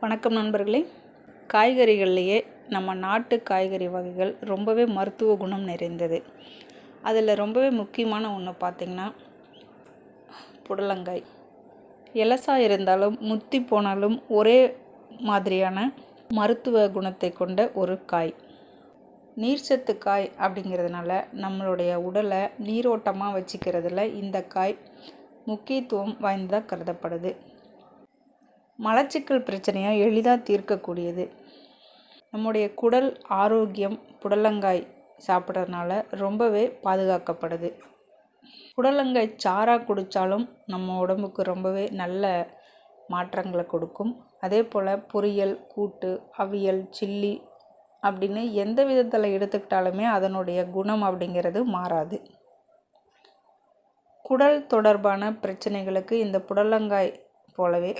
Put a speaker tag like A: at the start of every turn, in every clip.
A: வணக்கம் நண்பர்களே. காய்கறிகள்லையே நம்ம நாட்டு காய்கறி வகைகள் ரொம்பவே மருத்துவ குணம் நிறைந்தது. அதில் ரொம்பவே முக்கியமான ஒன்று பார்த்திங்கன்னா புடலங்காய். எலசா இருந்தாலும் முத்தி போனாலும் ஒரே மாதிரியான மருத்துவ குணத்தை கொண்ட ஒரு காய். நீர்ச்சத்து காய் அப்படிங்கிறதுனால நம்மளுடைய உடலை நீரோட்டமாக வச்சுக்கிறதுல இந்த காய் முக்கியத்துவம் வாய்ந்ததாக கருதப்படுது. மலச்சிக்கல் பிரச்சனையை எளிதாக தீர்க்கக்கூடியது. நம்முடைய குடல் ஆரோக்கியம் புடலங்காய் சாப்பிட்றதுனால ரொம்பவே பாதுகாக்கப்படுது. புடலங்காய் சாராக குடித்தாலும் நம்ம உடம்புக்கு ரொம்பவே நல்ல மாற்றங்களை கொடுக்கும். அதே போல் பொரியல் கூட்டு அவியல் சில்லி அப்படின்னு எந்த விதத்தில் எடுத்துக்கிட்டாலுமே அதனுடைய குணம் அப்படிங்கிறது மாறாது. குடல் தொடர்பான பிரச்சனைகளுக்கு இந்த புடலங்காய் போலவே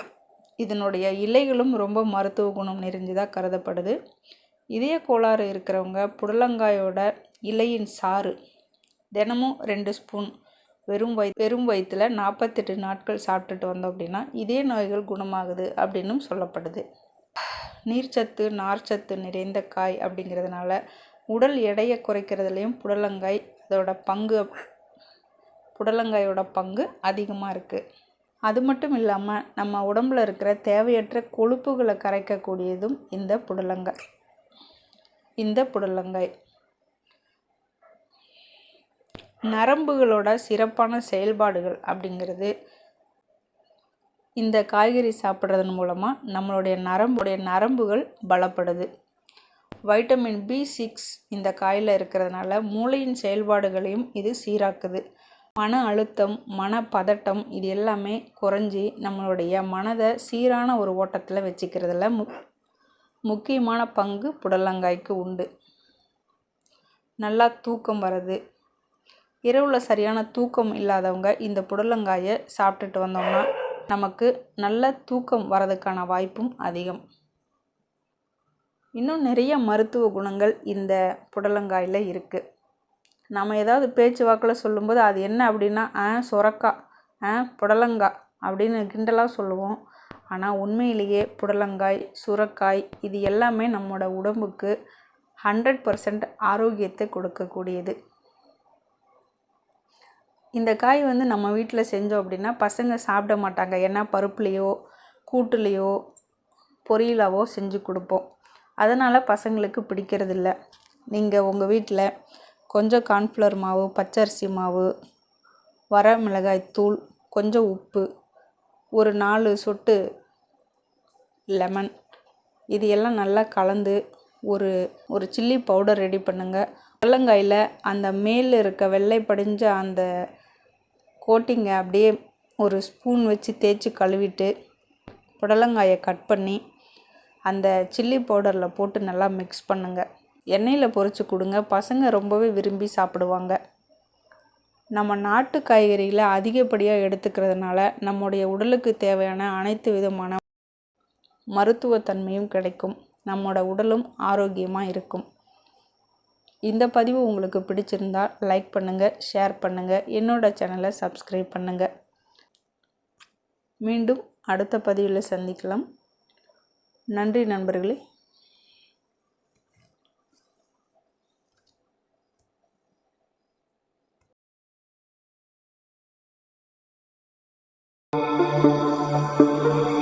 A: இதனுடைய இலைகளும் ரொம்ப மருத்துவ குணம் நிறைஞ்சதாக கருதப்படுது. இதய கோளாறு இருக்கிறவங்க புடலங்காயோட இலையின் சாறு தினமும் ரெண்டு ஸ்பூன் வெறும் வய வெறும் வயிற்றில் நாற்பத்தெட்டு நாட்கள் சாப்பிட்டுட்டு வந்தோம் அப்படின்னா இதே நோய்கள் குணமாகுது அப்படின்னும் சொல்லப்படுது. நீர்ச்சத்து நார்ச்சத்து நிறைந்த காய் அப்படிங்கிறதுனால உடல் எடையை குறைக்கிறதுலையும் புடலங்காய் அதோட பங்கு புடலங்காயோட பங்கு அதிகமாக இருக்குது அது மட்டும் இல்லாமல் நம்ம உடம்பில் இருக்கிற தேவையற்ற கொழுப்புகளை கரைக்கக்கூடியதும் இந்த புடலங்காய். இந்த புடலங்காய். நரம்புகளோட சிறப்பான செயல்பாடுகள் அப்படிங்கிறது இந்த காய்கறி சாப்பிட்றதன் மூலமாக நம்மளுடைய நரம்புடைய நரம்புகள் பலப்படுது. வைட்டமின் பி சிக்ஸ் இந்த காயில் இருக்கிறதுனால மூளையின் செயல்பாடுகளையும் இது சீராக்குது. மன அழுத்தம் மன பதட்டம் இது எல்லாமே குறைஞ்சி நம்மளுடைய மனதை சீரான ஒரு ஓட்டத்தில் வச்சுக்கிறதுல மு முக்கியமான பங்கு புடலங்காய்க்கு உண்டு. நல்லா தூக்கம் வர்றது. இரவில் சரியான தூக்கம் இல்லாதவங்க இந்த புடலங்காயை சாப்பிட்டுட்டு வந்தோம்னா நமக்கு நல்ல தூக்கம் வரதுக்கான வாய்ப்பும் அதிகம். இன்னும் நிறைய மருத்துவ குணங்கள் இந்த புடலங்காயில் இருக்குது நம்ம ஏதாவது பேச்சு வாக்கில் சொல்லும்போது அது என்ன அப்படின்னா ஆ சுரக்கா ஆ புடலங்காய் அப்படின்னு கிண்டலாக சொல்லுவோம். ஆனால் உண்மையிலேயே புடலங்காய் சுரக்காய் இது எல்லாமே நம்மளோட உடம்புக்கு ஹண்ட்ரட் பர்சன்ட் ஆரோக்கியத்தை கொடுக்கக்கூடியது. இந்த காய் வந்து நம்ம வீட்டில் செஞ்சோம் அப்படின்னா பசங்க சாப்பிட மாட்டாங்க. ஏன்னா பருப்புலேயோ கூட்டுலேயோ பொரியலாவோ செஞ்சு கொடுப்போம். அதனால் பசங்களுக்கு பிடிக்கிறதில்ல. நீங்கள் உங்கள் வீட்டில் கொஞ்சம் கார்ன்ஃப்ளவர் மாவு பச்சரிசி மாவு வர மிளகாய் தூள் கொஞ்சம் உப்பு ஒரு நாலு சொட்டு லெமன். இது எல்லாம் நல்லா கலந்து ஒரு ஒரு சில்லி பவுடர் ரெடி பண்ணுங்கள் புடலங்காயில் அந்த மேல் இருக்க வெள்ளை படிஞ்ச அந்த கோட்டிங்கை அப்படியே ஒரு ஸ்பூன் வச்சு தேய்ச்சி கழுவிட்டு புடலங்காயை கட் பண்ணி அந்த சில்லி பவுடரில் போட்டு நல்லா மிக்ஸ் பண்ணுங்கள் எண்ணெயில் பொறிச்சு கொடுங்க. பசங்க ரொம்பவே விரும்பி சாப்பிடுவாங்க. நம்ம நாட்டு காய்கறிகளை அதிகப்படியாக எடுத்துக்கிறதுனால நம்முடைய உடலுக்கு தேவையான அனைத்து விதமான மருத்துவத்தன்மையும் கிடைக்கும். நம்மளோட உடலும் ஆரோக்கியமாக இருக்கும். இந்த பதிவு உங்களுக்கு பிடிச்சிருந்தால் லைக் பண்ணுங்கள் ஷேர் பண்ணுங்கள் என்னோடய சேனலை சப்ஸ்கிரைப் பண்ணுங்கள் மீண்டும் அடுத்த பதிவில் சந்திக்கலாம். நன்றி நண்பர்களே.
B: Música